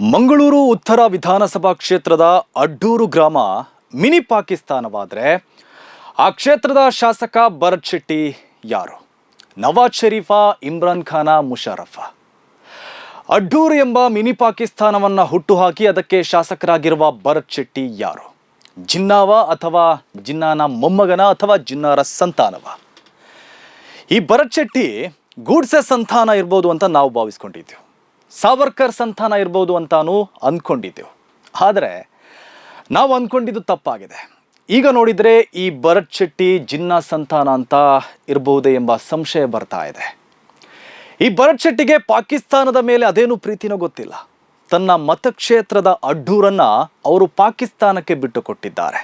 ಮಂಗಳೂರು ಉತ್ತರ ವಿಧಾನಸಭಾ ಕ್ಷೇತ್ರದ ಅಡ್ಡೂರು ಗ್ರಾಮ ಮಿನಿ ಪಾಕಿಸ್ತಾನವಾದರೆ ಆ ಕ್ಷೇತ್ರದ ಶಾಸಕ ಭರತ್ ಶೆಟ್ಟಿ ಯಾರು? ನವಾಜ್ ಶರೀಫಾ, ಇಮ್ರಾನ್ ಖಾನ, ಮುಷರಫ. ಅಡ್ಡೂರು ಎಂಬ ಮಿನಿ ಪಾಕಿಸ್ತಾನವನ್ನು ಹುಟ್ಟುಹಾಕಿ ಅದಕ್ಕೆ ಶಾಸಕರಾಗಿರುವ ಭರತ್ ಶೆಟ್ಟಿ ಯಾರು? ಜಿನ್ನಾವ ಅಥವಾ ಜಿನ್ನಾನ ಮೊಮ್ಮಗನ ಅಥವಾ ಜಿನ್ನಾರ ಸಂತಾನವ? ಈ ಭರತ್ ಶೆಟ್ಟಿ ಗೂಡ್ಸೆ ಸಂತಾನ ಇರ್ಬೋದು ಅಂತ ನಾವು ಭಾವಿಸ್ಕೊಂಡಿದ್ದೆವು. ಸಾವರ್ಕರ್ ಸಂತಾನ ಇರ್ಬೋದು ಅಂತಾನು ಅಂದ್ಕೊಂಡಿದ್ದೆವು ಆದರೆ ನಾವು ಅಂದ್ಕೊಂಡಿದ್ದು ತಪ್ಪಾಗಿದೆ. ಈಗ ನೋಡಿದರೆ ಈ ಭರತ್ ಶೆಟ್ಟಿ ಜಿನ್ನಾ ಸಂತಾನ ಅಂತ ಇರಬಹುದೇ ಎಂಬ ಸಂಶಯ ಬರ್ತಾ ಇದೆ. ಈ ಭರತ್ ಶೆಟ್ಟಿಗೆ ಪಾಕಿಸ್ತಾನದ ಮೇಲೆ ಅದೇನು ಪ್ರೀತಿನೋ ಗೊತ್ತಿಲ್ಲ. ತನ್ನ ಮತಕ್ಷೇತ್ರದ ಅಡ್ಡೂರನ್ನ ಅವರು ಪಾಕಿಸ್ತಾನಕ್ಕೆ ಬಿಟ್ಟು ಕೊಟ್ಟಿದ್ದಾರೆ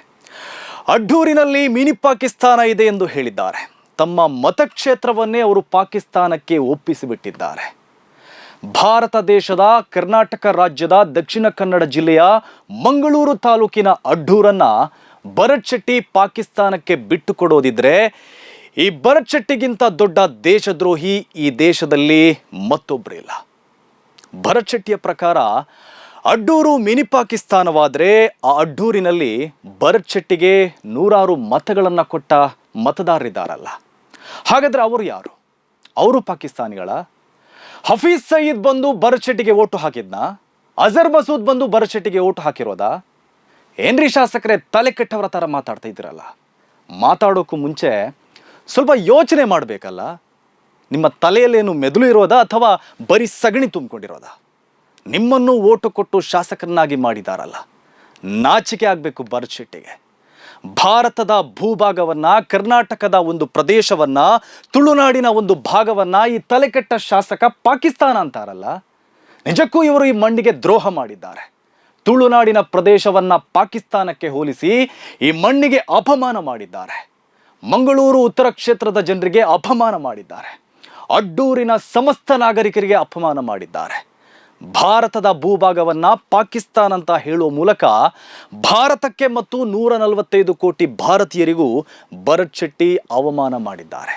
ಅಡ್ಡೂರಿನಲ್ಲಿ ಮಿನಿ ಪಾಕಿಸ್ತಾನ ಇದೆ ಎಂದು ಹೇಳಿದ್ದಾರೆ. ತಮ್ಮ ಮತಕ್ಷೇತ್ರವನ್ನೇ ಅವರು ಪಾಕಿಸ್ತಾನಕ್ಕೆ ಒಪ್ಪಿಸಿಬಿಟ್ಟಿದ್ದಾರೆ. ಭಾರತ ದೇಶದ ಕರ್ನಾಟಕ ರಾಜ್ಯದ ದಕ್ಷಿಣ ಕನ್ನಡ ಜಿಲ್ಲೆಯ ಮಂಗಳೂರು ತಾಲೂಕಿನ ಅಡ್ಡೂರನ್ನ ಭರತ್ ಶೆಟ್ಟಿ ಪಾಕಿಸ್ತಾನಕ್ಕೆ ಬಿಟ್ಟು ಕೊಡೋದಿದ್ರೆ ಈ ಭರತ್ ಶೆಟ್ಟಿಗಿಂತ ದೊಡ್ಡ ದೇಶದ್ರೋಹಿ ಈ ದೇಶದಲ್ಲಿ ಮತ್ತೊಬ್ಬರಿಲ್ಲ ಭರತ್ ಶೆಟ್ಟಿಯ ಪ್ರಕಾರ ಅಡ್ಡೂರು ಮಿನಿ ಪಾಕಿಸ್ತಾನವಾದರೆ ಆ ಅಡ್ಡೂರಿನಲ್ಲಿ ಭರತ್ ಶೆಟ್ಟಿಗೆ ನೂರಾರು ಮತಗಳನ್ನು ಕೊಟ್ಟ ಮತದಾರರಿದ್ದಾರಲ್ಲ. ಹಾಗಾದ್ರೆ ಅವರು ಯಾರು? ಅವರು ಪಾಕಿಸ್ತಾನಿಗಳ? ಹಫೀಜ್ ಸಯೀದ್ ಬಂದು ಭರತ್ ಓಟು ಹಾಕಿದ್ನ? ಅಜರ್ ಮಸೂದ್ ಬಂದು ಭರತ್ ಓಟು ಹಾಕಿರೋದಾ? ಏನ್ರಿ ಶಾಸಕರೇ, ತಲೆ ಕೆಟ್ಟವರ ಥರ ಮಾತಾಡ್ತಾ ಇದ್ದೀರಲ್ಲ. ಮಾತಾಡೋಕ್ಕೂ ಮುಂಚೆ ಸ್ವಲ್ಪ ಯೋಚನೆ ಮಾಡಬೇಕಲ್ಲ? ನಿಮ್ಮ ತಲೆಯಲ್ಲೇನು ಮೆದುಳು ಇರೋದಾ ಅಥವಾ ಬರೀ ಸಗಣಿ ತುಂಬಿಕೊಂಡಿರೋದಾ? ನಿಮ್ಮನ್ನು ಓಟು ಕೊಟ್ಟು ಶಾಸಕರನ್ನಾಗಿ ಮಾಡಿದಾರಲ್ಲ. ನಾಚಿಕೆ ಆಗಬೇಕು ಭರತ್ ಭಾರತದ ಭೂಭಾಗವನ್ನ, ಕರ್ನಾಟಕದ ಒಂದು ಪ್ರದೇಶವನ್ನ, ತುಳುನಾಡಿನ ಒಂದು ಭಾಗವನ್ನ ಈ ತಲೆಕೆಟ್ಟ ಶಾಸಕ ಪಾಕಿಸ್ತಾನ ಅಂತಾರಲ್ಲ? ನಿಜಕ್ಕೂ ಇವರು ಈ ಮಣ್ಣಿಗೆ ದ್ರೋಹ ಮಾಡಿದ್ದಾರೆ. ತುಳುನಾಡಿನ ಪ್ರದೇಶವನ್ನ ಪಾಕಿಸ್ತಾನಕ್ಕೆ ಹೋಲಿಸಿ ಈ ಮಣ್ಣಿಗೆ ಅಪಮಾನ ಮಾಡಿದ್ದಾರೆ. ಮಂಗಳೂರು ಉತ್ತರ ಕ್ಷೇತ್ರದ ಜನರಿಗೆ ಅಪಮಾನ ಮಾಡಿದ್ದಾರೆ. ಅಡ್ಡೂರಿನ ಸಮಸ್ತ ನಾಗರಿಕರಿಗೆ ಅಪಮಾನ ಮಾಡಿದ್ದಾರೆ. ಭಾರತದ ಭೂಭಾಗವನ್ನು ಪಾಕಿಸ್ತಾನ ಅಂತ ಹೇಳುವ ಮೂಲಕ ಭಾರತಕ್ಕೆ ಮತ್ತು ನೂರ ನಲವತ್ತೈದು ಕೋಟಿ ಭಾರತೀಯರಿಗೂ ಭರತ್ ಶೆಟ್ಟಿ ಅವಮಾನ ಮಾಡಿದ್ದಾರೆ.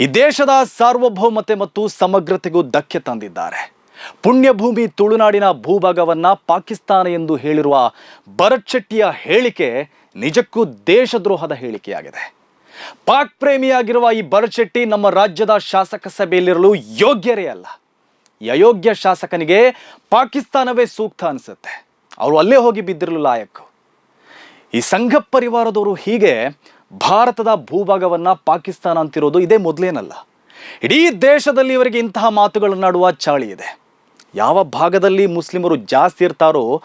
ಈ ದೇಶದ ಸಾರ್ವಭೌಮತೆ ಮತ್ತು ಸಮಗ್ರತೆಗೂ ಧಕ್ಕೆ ತಂದಿದ್ದಾರೆ. ಪುಣ್ಯಭೂಮಿ ತುಳುನಾಡಿನ ಭೂಭಾಗವನ್ನು ಪಾಕಿಸ್ತಾನ ಎಂದು ಹೇಳಿರುವ ಭರತ್ ಶೆಟ್ಟಿಯ ಹೇಳಿಕೆ ನಿಜಕ್ಕೂ ದೇಶದ್ರೋಹದ ಹೇಳಿಕೆಯಾಗಿದೆ. ಪಾಕ್ ಪ್ರೇಮಿಯಾಗಿರುವ ಈ ಭರತ್ ಶೆಟ್ಟಿ ನಮ್ಮ ರಾಜ್ಯದ ಶಾಸಕ ಸಭೆಯಲ್ಲಿರಲು ಯೋಗ್ಯರೇ ಅಲ್ಲ. ಅಯೋಗ್ಯ ಶಾಸಕನಿಗೆ ಪಾಕಿಸ್ತಾನವೇ ಸೂಕ್ತ ಅನಿಸುತ್ತೆ. ಅವರು ಅಲ್ಲೇ ಹೋಗಿ ಬಿದ್ದಿರಲು ಲಾಯಕ್ಕು ಈ ಸಂಘ ಪರಿವಾರದವರು ಹೀಗೆ ಭಾರತದ ಭೂಭಾಗವನ್ನು ಪಾಕಿಸ್ತಾನ ಅಂತಿರೋದು ಇದೇ ಮೊದಲೇನಲ್ಲ. ಇಡೀ ದೇಶದಲ್ಲಿ ಇವರಿಗೆ ಇಂತಹ ಮಾತುಗಳನ್ನಾಡುವ ಚಾಳಿ ಇದೆ. ಯಾವ ಭಾಗದಲ್ಲಿ ಮುಸ್ಲಿಮರು ಜಾಸ್ತಿ ಇರ್ತಾರೋ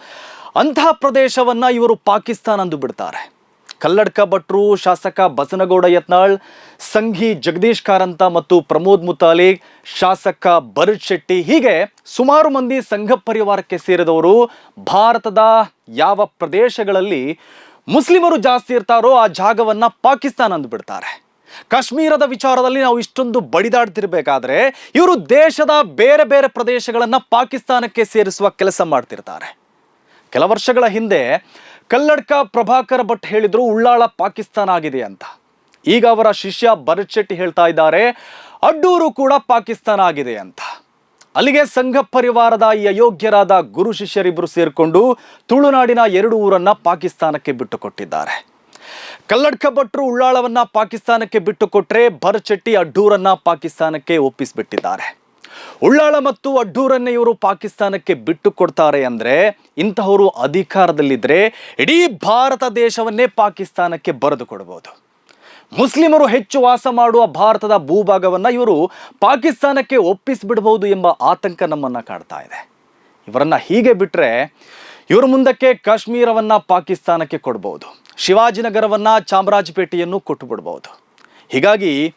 ಅಂತಹ ಪ್ರದೇಶವನ್ನು ಇವರು ಪಾಕಿಸ್ತಾನ ಅಂದು ಬಿಡ್ತಾರೆ. ಕಲ್ಲಡ್ಕ ಭಟ್ರು, ಶಾಸಕ ಬಸನಗೌಡ ಯತ್ನಾಳ್, ಸಂಘಿ ಜಗದೀಶ್ ಕಾರಂತ ಮತ್ತು ಪ್ರಮೋದ್ ಮುತಾಲಿಕ್ ಶಾಸಕ ಭರತ್ ಶೆಟ್ಟಿ. ಹೀಗೆ ಸುಮಾರು ಮಂದಿ ಸಂಘ ಪರಿವಾರಕ್ಕೆ ಸೇರಿದವರು ಭಾರತದ ಯಾವ ಪ್ರದೇಶಗಳಲ್ಲಿ ಮುಸ್ಲಿಮರು ಜಾಸ್ತಿ ಇರ್ತಾರೋ ಆ ಜಾಗವನ್ನ ಪಾಕಿಸ್ತಾನ ಅಂದುಬಿಡ್ತಾರೆ ಕಾಶ್ಮೀರದ ವಿಚಾರದಲ್ಲಿ ನಾವು ಇಷ್ಟೊಂದು ಬಡಿದಾಡ್ತಿರ್ಬೇಕಾದ್ರೆ ಇವರು ದೇಶದ ಬೇರೆ ಬೇರೆ ಪ್ರದೇಶಗಳನ್ನ ಪಾಕಿಸ್ತಾನಕ್ಕೆ ಸೇರಿಸುವ ಕೆಲಸ ಮಾಡ್ತಿರ್ತಾರೆ. ಕೆಲ ವರ್ಷಗಳ ಹಿಂದೆ ಕಲ್ಲಡ್ಕ ಪ್ರಭಾಕರ್ ಭಟ್ ಹೇಳಿದ್ರು ಉಳ್ಳಾಳ ಪಾಕಿಸ್ತಾನ ಆಗಿದೆ ಅಂತ. ಈಗ ಅವರ ಶಿಷ್ಯ ಭರತ್ ಶೆಟ್ಟಿ ಹೇಳ್ತಾ ಇದ್ದಾರೆ, ಅಡ್ಡೂರು ಕೂಡ ಪಾಕಿಸ್ತಾನ ಆಗಿದೆ ಅಂತ. ಅಲ್ಲಿಗೆ ಸಂಘ ಪರಿವಾರದ ಈ ಅಯೋಗ್ಯರಾದ ಗುರು ಶಿಷ್ಯರಿಬ್ಬರು ಸೇರಿಕೊಂಡು ತುಳುನಾಡಿನ ಎರಡು ಊರನ್ನ ಪಾಕಿಸ್ತಾನಕ್ಕೆ ಬಿಟ್ಟು ಕೊಟ್ಟಿದ್ದಾರೆ ಕಲ್ಲಡ್ಕ ಭಟ್ರು ಉಳ್ಳಾಳವನ್ನ ಪಾಕಿಸ್ತಾನಕ್ಕೆ ಬಿಟ್ಟು ಕೊಟ್ರೆ ಭರತ್ ಶೆಟ್ಟಿ ಅಡ್ಡೂರನ್ನ ಪಾಕಿಸ್ತಾನಕ್ಕೆ ಒಪ್ಪಿಸಿಬಿಟ್ಟಿದ್ದಾರೆ. ಉಳ್ಳಾಳ ಮತ್ತು ಅಡ್ಡೂರನ್ನೇ ಇವರು ಪಾಕಿಸ್ತಾನಕ್ಕೆ ಬಿಟ್ಟು ಕೊಡ್ತಾರೆ ಅಂದ್ರೆ ಇಂತಹವರು ಅಧಿಕಾರದಲ್ಲಿದ್ರೆ ಇಡೀ ಭಾರತ ದೇಶವನ್ನೇ ಪಾಕಿಸ್ತಾನಕ್ಕೆ ಬರೆದು ಕೊಡಬಹುದು ಮುಸ್ಲಿಮರು ಹೆಚ್ಚು ವಾಸ ಮಾಡುವ ಭಾರತದ ಭೂಭಾಗವನ್ನ ಇವರು ಪಾಕಿಸ್ತಾನಕ್ಕೆ ಒಪ್ಪಿಸಿಬಿಡಬಹುದು ಎಂಬ ಆತಂಕ ನಮ್ಮನ್ನ ಕಾಡ್ತಾ ಇದೆ. ಇವರನ್ನ ಹೀಗೆ ಬಿಟ್ರೆ ಇವರು ಮುಂದಕ್ಕೆ ಕಾಶ್ಮೀರವನ್ನ ಪಾಕಿಸ್ತಾನಕ್ಕೆ ಕೊಡಬಹುದು ಶಿವಾಜಿನಗರವನ್ನ ಚಾಮರಾಜಪೇಟೆಯನ್ನು ಕೊಟ್ಟು ಹೀಗಾಗಿ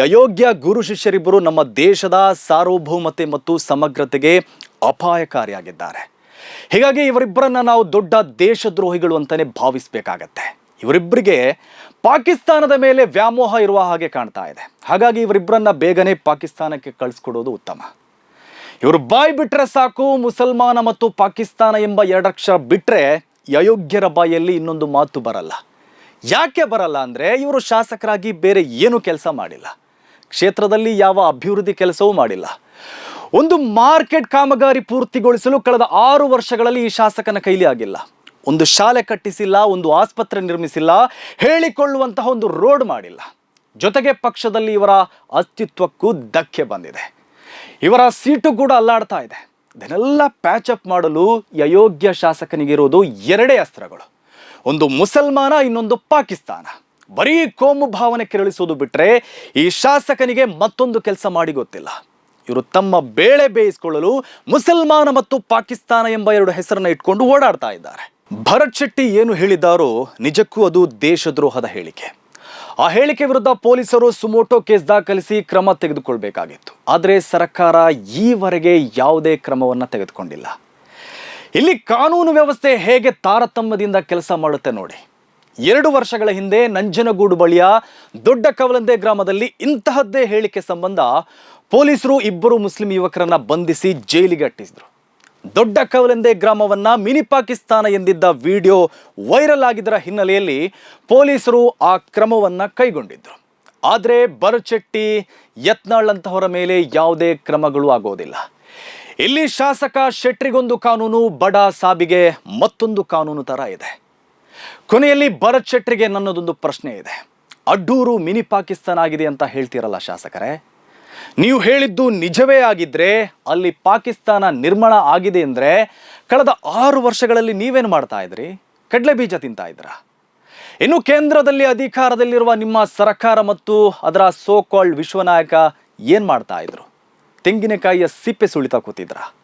ಅಯೋಗ್ಯ ಗುರು ಶಿಷ್ಯರಿಬ್ಬರು ನಮ್ಮ ದೇಶದ ಸಾರ್ವಭೌಮತೆ ಮತ್ತು ಸಮಗ್ರತೆಗೆ ಅಪಾಯಕಾರಿಯಾಗಿದ್ದಾರೆ. ಹೀಗಾಗಿ ಇವರಿಬ್ಬರನ್ನ ನಾವು ದೊಡ್ಡ ದೇಶದ್ರೋಹಿಗಳು ಅಂತಾನೆ ಭಾವಿಸಬೇಕಾಗತ್ತೆ. ಇವರಿಬ್ಬರಿಗೆ ಪಾಕಿಸ್ತಾನದ ಮೇಲೆ ವ್ಯಾಮೋಹ ಇರುವ ಹಾಗೆ ಕಾಣ್ತಾ ಇದೆ. ಹಾಗಾಗಿ ಇವರಿಬ್ಬರನ್ನ ಬೇಗನೆ ಪಾಕಿಸ್ತಾನಕ್ಕೆ ಕಳಿಸ್ಕೊಡೋದು ಉತ್ತಮ. ಇವರು ಬಾಯಿ ಬಿಟ್ರೆ ಸಾಕು, ಮುಸಲ್ಮಾನ ಮತ್ತು ಪಾಕಿಸ್ತಾನ ಎಂಬ ಎರಡಕ್ಷರ ಬಿಟ್ರೆ ಈ ಅಯೋಗ್ಯರ ಬಾಯಲ್ಲಿ ಇನ್ನೊಂದು ಮಾತು ಬರಲ್ಲ. ಯಾಕೆ ಬರಲ್ಲ ಅಂದರೆ ಇವರು ಶಾಸಕರಾಗಿ ಬೇರೆ ಏನು ಕೆಲಸ ಮಾಡಿಲ್ಲ. ಕ್ಷೇತ್ರದಲ್ಲಿ ಯಾವ ಅಭಿವೃದ್ಧಿ ಕೆಲಸವೂ ಮಾಡಿಲ್ಲ. ಒಂದು ಮಾರ್ಕೆಟ್ ಕಾಮಗಾರಿ ಪೂರ್ತಿಗೊಳಿಸಲು ಕಳೆದ ಆರು ವರ್ಷಗಳಲ್ಲಿ ಈ ಶಾಸಕನ ಕೈಲಿ ಆಗಿಲ್ಲ. ಒಂದು ಶಾಲೆ ಕಟ್ಟಿಸಿಲ್ಲ, ಒಂದು ಆಸ್ಪತ್ರೆ ನಿರ್ಮಿಸಿಲ್ಲ, ಹೇಳಿಕೊಳ್ಳುವಂತಹ ಒಂದು ರೋಡ್ ಮಾಡಿಲ್ಲ. ಜೊತೆಗೆ ಪಕ್ಷದಲ್ಲಿ ಇವರ ಅಸ್ತಿತ್ವಕ್ಕೂ ಧಕ್ಕೆ ಬಂದಿದೆ. ಇವರ ಸೀಟು ಕೂಡ ಅಲ್ಲಾಡ್ತಾ ಇದೆ. ಇದನ್ನೆಲ್ಲ ಪ್ಯಾಚ್ ಅಪ್ ಮಾಡಲು ಅಯೋಗ್ಯ ಶಾಸಕನಿಗಿರೋದು ಎರಡೇ ಅಸ್ತ್ರಗಳು. ಒಂದು ಮುಸಲ್ಮಾನ, ಇನ್ನೊಂದು ಪಾಕಿಸ್ತಾನ. ಬರೀ ಕೋಮು ಭಾವನೆ ಕೆರಳಿಸೋದು ಬಿಟ್ಟರೆ ಈ ಶಾಸಕನಿಗೆ ಮತ್ತೊಂದು ಕೆಲಸ ಮಾಡಿ ಗೊತ್ತಿಲ್ಲ. ಇವರು ತಮ್ಮ ಬೇಳೆ ಬೇಯಿಸಿಕೊಳ್ಳಲು ಮುಸಲ್ಮಾನ ಮತ್ತು ಪಾಕಿಸ್ತಾನ ಎಂಬ ಎರಡು ಹೆಸರನ್ನ ಇಟ್ಕೊಂಡು ಓಡಾಡ್ತಾ ಇದ್ದಾರೆ. ಭರತ್ ಶೆಟ್ಟಿ ಏನು ಹೇಳಿದ್ದಾರೋ ನಿಜಕ್ಕೂ ಅದು ದೇಶದ್ರೋಹದ ಹೇಳಿಕೆ. ಆ ಹೇಳಿಕೆ ವಿರುದ್ಧ ಪೊಲೀಸರು ಸುಮೋಟೋ ಕೇಸ್ ದಾಖಲಿಸಿ ಕ್ರಮ ತೆಗೆದುಕೊಳ್ಬೇಕಾಗಿತ್ತು. ಆದರೆ ಸರ್ಕಾರ ಈವರೆಗೆ ಯಾವುದೇ ಕ್ರಮವನ್ನು ತೆಗೆದುಕೊಂಡಿಲ್ಲ. ಇಲ್ಲಿ ಕಾನೂನು ವ್ಯವಸ್ಥೆ ಹೇಗೆ ತಾರತಮ್ಯದಿಂದ ಕೆಲಸ ಮಾಡುತ್ತೆ ನೋಡಿ. ಎರಡು ವರ್ಷಗಳ ಹಿಂದೆ ನಂಜನಗೂಡು ಬಳಿಯ ದೊಡ್ಡ ಕವಲಂದೆ ಗ್ರಾಮದಲ್ಲಿ ಇಂತಹದ್ದೇ ಹೇಳಿಕೆ ಸಂಬಂಧ ಪೊಲೀಸರು ಇಬ್ಬರು ಮುಸ್ಲಿಂ ಯುವಕರನ್ನ ಬಂಧಿಸಿ ಜೈಲಿಗೆ ಅಟ್ಟಿಸಿದ್ರು. ದೊಡ್ಡ ಕವಲಂದೆ ಗ್ರಾಮವನ್ನ ಮಿನಿ ಪಾಕಿಸ್ತಾನ ಎಂದಿದ್ದ ವಿಡಿಯೋ ವೈರಲ್ ಆಗಿದ್ದರ ಹಿನ್ನೆಲೆಯಲ್ಲಿ ಪೊಲೀಸರು ಆ ಕ್ರಮವನ್ನ ಕೈಗೊಂಡಿದ್ರು. ಆದರೆ ಬರಚೆಟ್ಟಿ, ಯತ್ನಾಳ್ ಅಂತಹವರ ಮೇಲೆ ಯಾವುದೇ ಕ್ರಮಗಳು ಆಗೋದಿಲ್ಲ. ಇಲ್ಲಿ ಶಾಸಕ ಶೆಟ್ರಿಗೊಂದು ಕಾನೂನು, ಬಡ ಸಾಬಿಗೆ ಮತ್ತೊಂದು ಕಾನೂನು ತರ ಇದೆ. ಕೊನೆಯಲ್ಲಿ ಭರತ್ ಶೆಟ್ರಿಗೆ ನನ್ನದೊಂದು ಪ್ರಶ್ನೆ ಇದೆ. ಅಡ್ಡೂರು ಮಿನಿ ಪಾಕಿಸ್ತಾನ ಆಗಿದೆ ಅಂತ ಹೇಳ್ತೀರಲ್ಲ ಶಾಸಕರೇ? ನೀವು ಹೇಳಿದ್ದು ನಿಜವೇ ಆಗಿದ್ರೆ, ಅಲ್ಲಿ ಪಾಕಿಸ್ತಾನ ನಿರ್ಮಾಣ ಆಗಿದೆ ಅಂದರೆ, ಕಳೆದ ಆರು ವರ್ಷಗಳಲ್ಲಿ ನೀವೇನು ಮಾಡ್ತಾ ಇದ್ರಿ? ಕಡಲೆ ಬೀಜ ತಿಂತಾ ಇದ್ರ ಇನ್ನು ಕೇಂದ್ರದಲ್ಲಿ ಅಧಿಕಾರದಲ್ಲಿರುವ ನಿಮ್ಮ ಸರ್ಕಾರ ಮತ್ತು ಅದರ ಸೋ ಕಾಲ್ಡ್ ವಿಶ್ವನಾಯಕ ಏನ್ ಮಾಡ್ತಾ ಇದ್ರು? ತೆಂಗಿನಕಾಯಿಯ ಸಿಪ್ಪೆ ಸುಳಿತಾ ಕೂತಿದ್ರಾ?